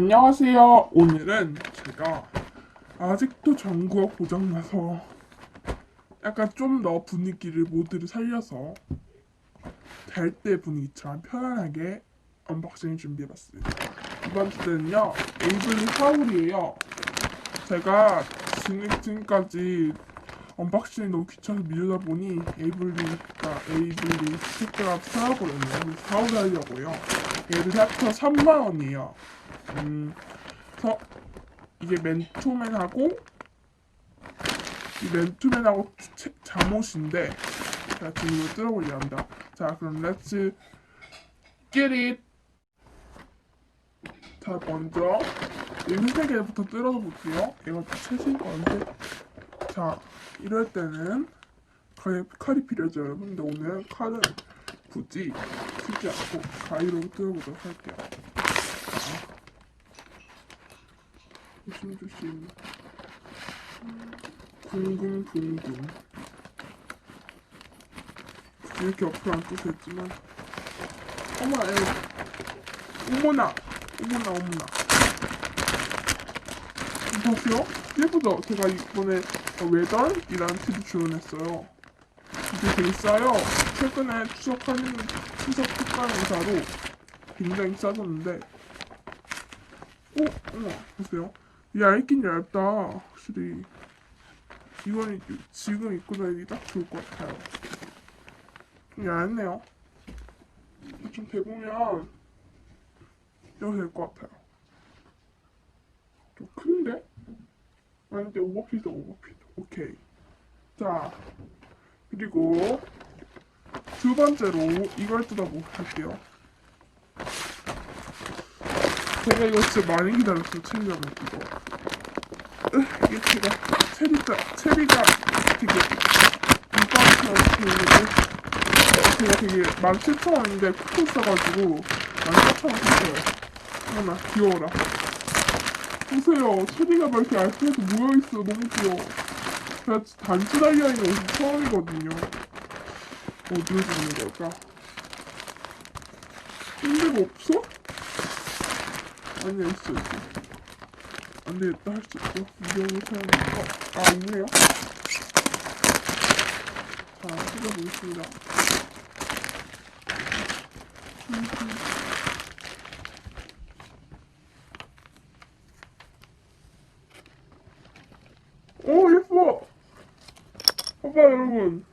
안녕하세요. 오늘은 제가 아직도 전구가 고장나서 약간 좀 더 분위기를 모드를 살려서 잘 때 분위기처럼 편안하게 언박싱을 준비해봤습니다. 이번 주제는요, 에이블리 하울이에요. 제가 지금, 지금까지 언박싱이 너무 귀찮아서 미루다 보니 에이블리 스티커가 사라버렸네요. 그래서 하울 하려고요. 얘를 챕터 3만원이에요. 음, 그래서 이게 맨투맨하고 이 맨투맨하고 채- 잠옷인데 자 지금 이거 뜯어보려 합니다. 자 그럼 렛츠 it. 자 먼저 이 흰색 개부터 뜯어서 볼게요. 이거 최신 건데 자 이럴 때는 칼이 필요하죠 여러분. 근데 오늘 칼은 굳이 쓰지 않고 가위로 뜯어보도록 할게요. 조심조심 붕붕붕붕 이렇게 옆으로 안 뜯어있지만 어머나 에이. 어머나 어머나 어머나 보세요 예쁘죠? 제가 이번에 웨던이라는 TV 주문했어요 이게 되게 싸요 최근에 추석하는 추석 특강 의사로 굉장히 싸졌는데 오, 어머, 보세요. 얇긴 얇다, 확실히. 이거는 지금 입고 다니기 딱 좋을 것 같아요. 좀 얇네요. 좀 대보면 이거 될것 같아요. 좀 큰데? 아닌데 오버핏이다, 오버핏. 오케이. 자, 그리고 두 번째로 이걸 뜯어볼게요. 제가 이거 진짜 많이 기다렸어요, 먹기도. 으, 이게 제가, 체리가, 체리가 되게, 되게, 제가 되게 17,000원인데 쿠폰 써가지고 14,000원 샀어요. 어머나, 귀여워라. 보세요, 체리가 막 이렇게 알프에서 모여있어. 너무 귀여워. 제가 단추 달려있는 옷이 처음이거든요. 어디에 있는 걸까? 뭐 없어? 아니야 있어 있어. 안 되겠다 할 수 있고 무경을 사용해서 아 있네요? 자 뜯어보겠습니다. 오 예뻐! 봐봐 여러분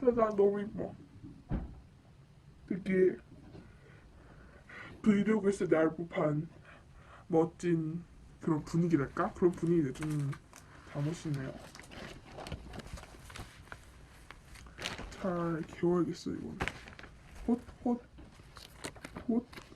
짜잔 너무 예뻐 되게 브이로그에서 날 법한 멋진 그런 분위기랄까? 그런 분위기를 좀 담으시네요. 잘 개워야겠어 이건. 헛, 헛, 헛.